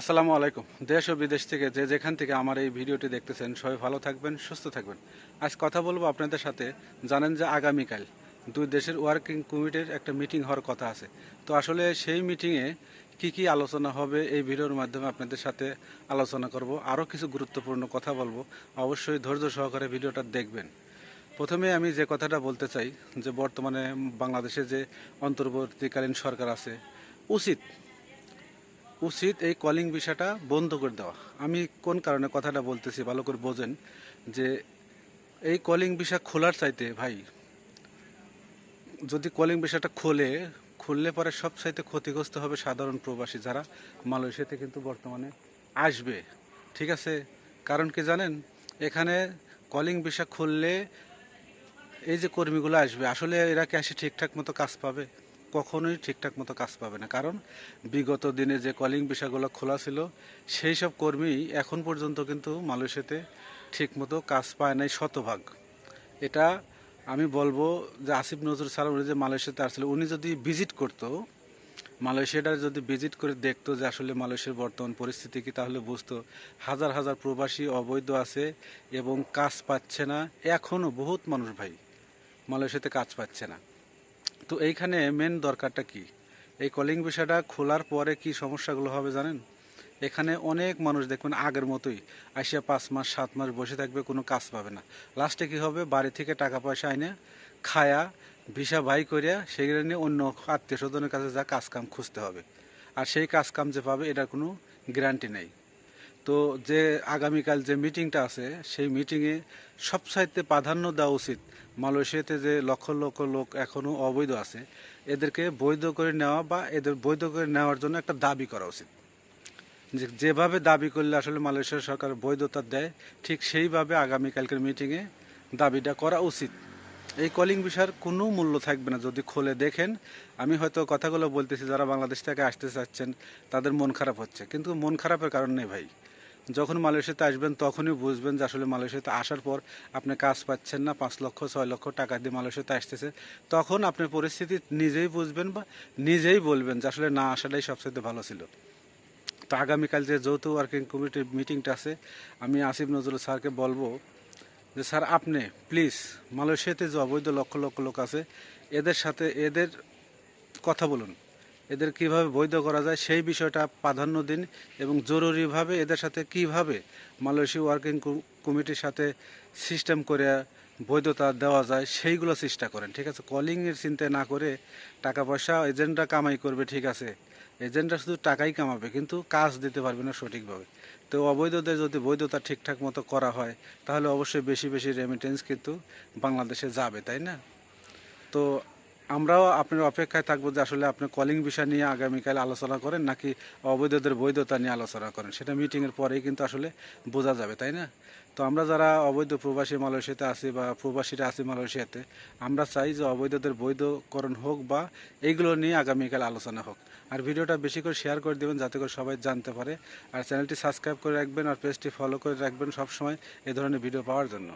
আসসালামু আলাইকুম। দেশ ও বিদেশ থেকে যে যেখান থেকে আমার এই ভিডিওটি দেখতেছেন, সবাই ভালো থাকবেন, সুস্থ থাকবেন। আজ কথা বলব আপনাদের সাথে। জানেন যে আগামীকাল দুই দেশের ওয়ার্কিং কমিটির একটা মিটিং হওয়ার কথা আছে। তো আসলে সেই মিটিংয়ে কি কি আলোচনা হবে এই ভিডিওর মাধ্যমে আপনাদের সাথে আলোচনা করব। আরও কিছু গুরুত্বপূর্ণ কথা বলব। অবশ্যই ধৈর্য সহকারে ভিডিওটা দেখবেন। প্রথমে আমি যে কথাটা বলতে চাই, যে বর্তমানে বাংলাদেশে যে অন্তর্বর্তীকালীন সরকার আছে, উচিত উচিত এই কলিং বিষয়টা বন্ধ করে দেওয়া। আমি কোন কারণে কথাটা বলতেছি ভালো করে বোঝেন যে এই কলিং বিষয় খোলার চাইতে ভাই, যদি কলিং বিষয়টা খোলে, খুললে পরে সব চাইতে ক্ষতিগ্রস্ত হবে সাধারণ প্রবাসী যারা মালয়েশিয়াতে কিন্তু বর্তমানে আসবে। ঠিক আছে? কারণ কি জানেন? এখানে কলিং বিষয় খুললে এই যে কর্মীগুলো আসবে, আসলে এরা কি আসে ঠিকঠাক মতো কাজ পাবে? কখনোই ঠিকঠাক মতো কাজ পাবে না। কারণ বিগত দিনে যে কলিং বিষয়গুলো খোলা ছিল, সেই সব কর্মী এখন পর্যন্ত কিন্তু মালয়েশিয়াতে ঠিকমতো কাজ পায় নাই শতভাগ। এটা আমি বলব যে আসিফ নজরুল সালাম উনি যে মালয়েশিয়াতে আসছিল, উনি যদি ভিজিট করতো মালয়েশিয়াটা যদি ভিজিট করে দেখতো যে আসলে মালয়েশিয়ার বর্তমান পরিস্থিতি কি, তাহলে বুঝতো হাজার হাজার প্রবাসী অবৈধ আছে এবং কাজ পাচ্ছে না। এখনও বহুত মানুষ ভাই মালয়েশিয়াতে কাজ পাচ্ছে না। তো এইখানে মেন দরকারটা কি? এই কলিং বিষয়টা খোলার পরে কি সমস্যাগুলো হবে জানেন? এখানে অনেক মানুষ দেখবেন আগের মতোই আসিয়া পাঁচ মাস, সাত মাস বসে থাকবে, কোনো কাজ পাবে না। লাস্টে কি হবে? বাড়ি থেকে টাকা পয়সা আইনে খায়া, ভিসা ভাই করিয়া সেগুলো নিয়ে অন্য আত্মীয় স্বজনের কাছে যা কাজ কাম খুঁজতে হবে। আর সেই কাজ কাম যে পাবে, এটার কোনো গ্যারান্টি নেই। তো যে আগামীকাল যে মিটিংটা আছে, সেই মিটিংয়ে সবচাইতে প্রাধান্য দেওয়া উচিত মালয়েশিয়াতে যে লক্ষ লক্ষ লোক এখনও অবৈধ আছে, এদেরকে বৈধ করে নেওয়া বা এদের বৈধ করে নেওয়ার জন্য একটা দাবি করা উচিত। যে যেভাবে দাবি করলে আসলে মালয়েশিয়া সরকার বৈধতা দেয়, ঠিক সেইভাবে আগামীকালকের মিটিংয়ে দাবিটা করা উচিত। এই কলিং বিষয়ের কোনো মূল্য থাকবে না, যদি খোলে দেখেন। আমি হয়তো কথাগুলো বলতেছি, যারা বাংলাদেশ থেকে আসতে চাচ্ছেন, তাদের মন খারাপ হচ্ছে। কিন্তু মন খারাপের কারণ নেই ভাই। যখন মালয়েশিয়াতে আসবেন, তখনই বুঝবেন যে আসলে মালয়েশিয়াতে আসার পর আপনি কাজ পাচ্ছেন না, পাঁচ লক্ষ, ছয় লক্ষ টাকা দিয়ে মালয়েশিয়াতে আসতেছে। তখন আপনি পরিস্থিতি নিজেই বুঝবেন বা নিজেই বলবেন যে আসলে না আসাটাই সবচেয়ে ভালো ছিল। তো আগামীকাল যে যৌথ ওয়ার্কিং কমিটির মিটিংটা আছে, আমি আসিফ নজরুল স্যারকে বলব যে, স্যার, আপনি প্লিজ মালয়েশিয়াতে যে অবৈধ লক্ষ লক্ষ লোক আছে, এদের সাথে, এদের কথা বলুন। এদের কীভাবে বৈধ করা যায় সেই বিষয়টা প্রাধান্য দিন এবং জরুরিভাবে এদের সাথে কীভাবে মালয়েশিয়া ওয়ার্কিং কমিটির সাথে সিস্টেম করে বৈধতা দেওয়া যায় সেইগুলো চেষ্টা করেন, ঠিক আছে? কলিংয়ের চিন্তা না করে টাকা পয়সা এজেন্টরা কামাই করবে, ঠিক আছে? এজেন্টরা শুধু টাকাই কামাবে, কিন্তু কাজ দিতে পারবে না সঠিকভাবে। তো অবৈধদের যদি বৈধতা ঠিকঠাক মতো করা হয়, তাহলে অবশ্যই বেশি বেশি রেমিটেন্স কিন্তু বাংলাদেশে যাবে, তাই না? তো আমরাও আপনার অপেক্ষায় থাকব যে আসলে আপনি কলিং বিষয় নিয়ে আগামীকাল আলোচনা করেন নাকি অবৈধদের বৈধতা নিয়ে আলোচনা করেন? সেটা মিটিংয়ের পরেই কিন্তু আসলে বোঝা যাবে, তাই না? তো আমরা যারা অবৈধ প্রবাসী মালয়েশিয়াতে আছি বা প্রবাসীরা আছি মালয়েশিয়াতে, আমরা চাই যে অবৈধদের বৈধকরণ হোক বা এইগুলো নিয়ে আগামীকাল আলোচনা হোক। আর ভিডিওটা বেশি করে শেয়ার করে দেবেন যাতে করে সবাই জানতে পারে। আর চ্যানেলটি সাবস্ক্রাইব করে রাখবেন আর পেজটি ফলো করে রাখবেন সবসময় এ ধরনের ভিডিও পাওয়ার জন্য।